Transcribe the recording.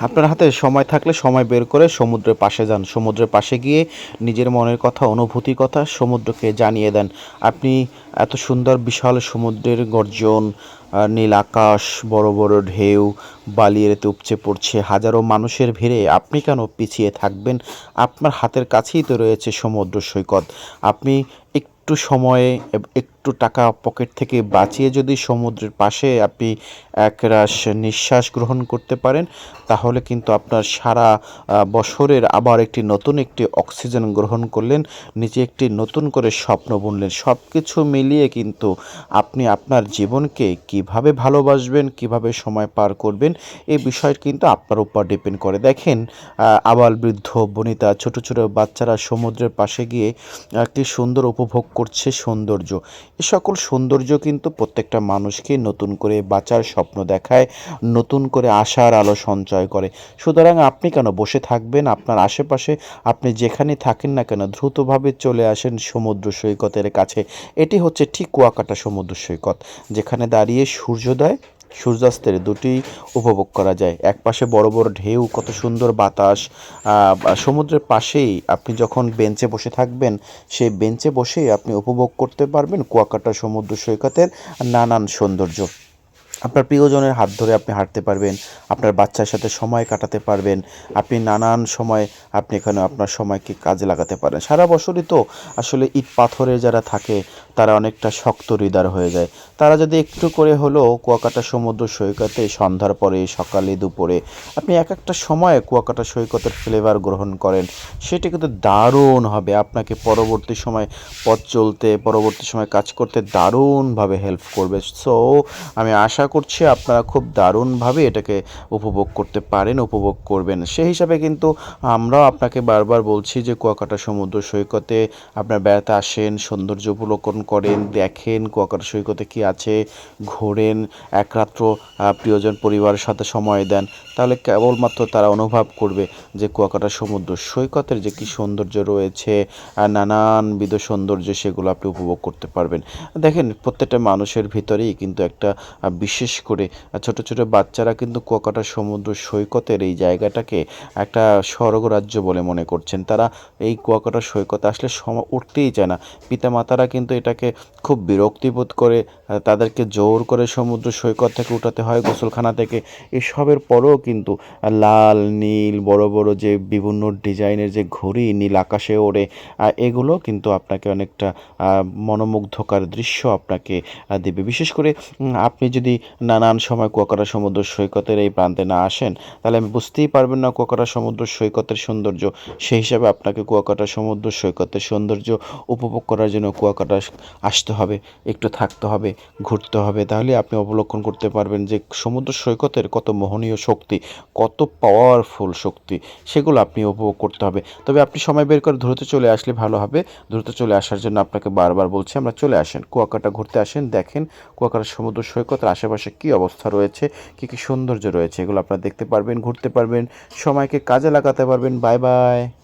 আপনার হাতে সময় থাকলে সময় বের করে সমুদ্রের পাশে যান। সমুদ্রের পাশে গিয়ে নিজের মনের কথা, অনুভূতির কথা সমুদ্রকে জানিয়ে দেন। আপনি এত সুন্দর, বিশাল সমুদ্রের গর্জন নীল আকাশ, বড় বড় ঢেউ বালি এতে উপচে পড়ছে হাজারো মানুষের ভিড়ে, আপনি কেন পিছিয়ে থাকবেন? আপনার হাতের কাছেই তো রয়েছে সমুদ্র সৈকত। আপনি একটু সময়ে এব- একটু টাকা পকেট থেকে বাঁচিয়ে যদি সমুদ্রের পাশে আপনি একরাশ নিঃশ্বাস গ্রহণ করতে পারেন, তাহলে কিন্তু আপনার সারা বছরের আবার একটি নতুন একটি অক্সিজেন গ্রহণ করলেন, নিজে একটি নতুন করে স্বপ্ন বুনলেন। সব কিছু মিলিয়ে কিন্তু আপনি আপনার জীবনকে কীভাবে ভালোবাসবেন, কীভাবে সময় পার করবেন এই বিষয় কিন্তু আপনার উপর ডিপেন্ড করে। দেখেন আবাল বৃদ্ধ, বনিতা, ছোট ছোট বাচ্চারা সমুদ্রের পাশে গিয়ে একটি সুন্দর উপভোগ করছে সৌন্দর্য। এ সকল সৌন্দর্য কিন্তু প্রত্যেকটা মানুষকে নতুন করে বাঁচার স্বপ্ন দেখায়, নতুন করে আশার আলো সঞ্চয় করে। সুতরাং আপনি কেন বসে থাকবেন? আপনার আশেপাশে আপনি যেখানে থাকেন না কেন, দ্রুতভাবে চলে আসেন সমুদ্র সৈকতের কাছে। এটি হচ্ছে ঠিক কুয়াকাটা সমুদ্র সৈকত, যেখানে দাঁড়িয়ে সূর্যোদয় সূর্যাস্তের দুটি উপভোগ করা যায়। এক পাশে বড় বড় ঢেউ, কত সুন্দর বাতাস সমুদ্রের পাশেই আপনি যখন বেঞ্চে বসে থাকবেন, সেই বেঞ্চে বসেই আপনি উপভোগ করতে পারবেন কুয়াকাটা সমুদ্র সৈকতের নানান সৌন্দর্য। আপনার প্রিয়জনের হাত ধরে আপনি হাঁটতে পারবেন, আপনার বাচ্চার সাথে সময় কাটাতে পারবেন, আপনি নানান সময় আপনি এখানে আপনার সময়কে কাজে লাগাতে পারেন। সারা বছরই তো আসলে ইট পাথরে যারা থাকে, তারা অনেকটা শক্ত হৃদয় হয়ে যায়। তারা যদি একটু করে হলেও কুয়াকাটা সমুদ্র সৈকতে সন্ধ্যার পরে, সকালে, দুপুরে আপনি এক একটা সময়ে কুয়াকাটা সৈকতের ফ্লেভার গ্রহণ করেন, সেটি কিন্তু দারুণ হবে। আপনাকে পরবর্তী সময় পথ চলতে, পরবর্তী সময় কাজ করতে দারুণভাবে হেল্প করবে। সো আমি আশা করছি আপনারা খুব দারুণভাবে এটাকে উপভোগ করতে পারেন উপভোগ করবেন। সেই হিসাবে কিন্তু আমরাও আপনাকে বারবার বলছি যে কুয়াকাটা সমুদ্র সৈকতে আপনার বেড়াতে আসেন সৌন্দর্য উপলোকন করেন দেখেন কুয়াকাটা সৈকতে কি আছে ঘোরেন এক রাত্র আহ, প্রিয়জন পরিবারের সাথে সময় দেন তাহলে কেবলমাত্র তারা অনুভব করবে যে কুয়াকাটা সমুদ্র সৈকতের যে কি সৌন্দর্য রয়েছে নানানবিধ সৌন্দর্য সেগুলো আপনি উপভোগ করতে পারবেন। দেখেন প্রত্যেকটা মানুষের ভিতরেই কিন্তু একটা আহ, বিশেষ করে ছোট ছোট বাচ্চারা কিন্তু কুয়াকাটা সমুদ্র সৈকতের এই জায়গাটাকে একটা স্বর্গরাজ্য বলে মনে করছেন। তারা এই কুয়াকাটা সৈকতে আসলে সম উঠতেই চায় না। পিতামাতারা কিন্তু এটাকে খুব বিরক্তিবোধ করে তাদেরকে জোর করে সমুদ্র সৈকত থেকে উঠাতে হয়। গোসলখানা থেকে এসবের পরেও কিন্তু লাল, নীল, বড় বড় যে বিভিন্ন ডিজাইনের যে ঘড়ি, নীল আকাশে ওড়ে এগুলো কিন্তু আপনাকে অনেকটা মনোমুগ্ধকার দৃশ্য আপনাকে দেবে। বিশেষ করে আপনি যদি নানান সময় কুয়াকাটা সমুদ্র সৈকতের এই প্রান্তে না আসেন, তাহলে আমি বুঝতেই পারবেন না কুয়াকাটা সমুদ্র সৈকতের সৌন্দর্য। সেই হিসাবে আপনাকে কুয়াকাটা সমুদ্র সৈকতের সৌন্দর্য উপভোগ করার জন্য কুয়াকাটা আসতে হবে, একটু থাকতে হবে, ঘুরতে হবে। তাহলে আপনি অবলোকন করতে পারবেন যে সমুদ্র সৈকতের কত মোহনীয় শক্তি, কত পাওয়ারফুল শক্তি, সেগুলো আপনি উপভোগ করতে হবে। তবে আপনি সময় বের করে দ্রুত চলে আসলে ভালো হবে। দ্রুত চলে আসার জন্য আপনাকে বারবার বলছি, আমরা চলে আসেন। কুয়াকাটা ঘুরতে আসেন, দেখেন কুয়াকাটা সমুদ্র সৈকতের আশেপাশে কী অবস্থা রয়েছে? কী কী সৌন্দর্য রয়েছে? এগুলো আপনারা দেখতে পারবেন, ঘুরতে পারবেন, সময়কে কাজে লাগাতে পারবেন। Bye bye.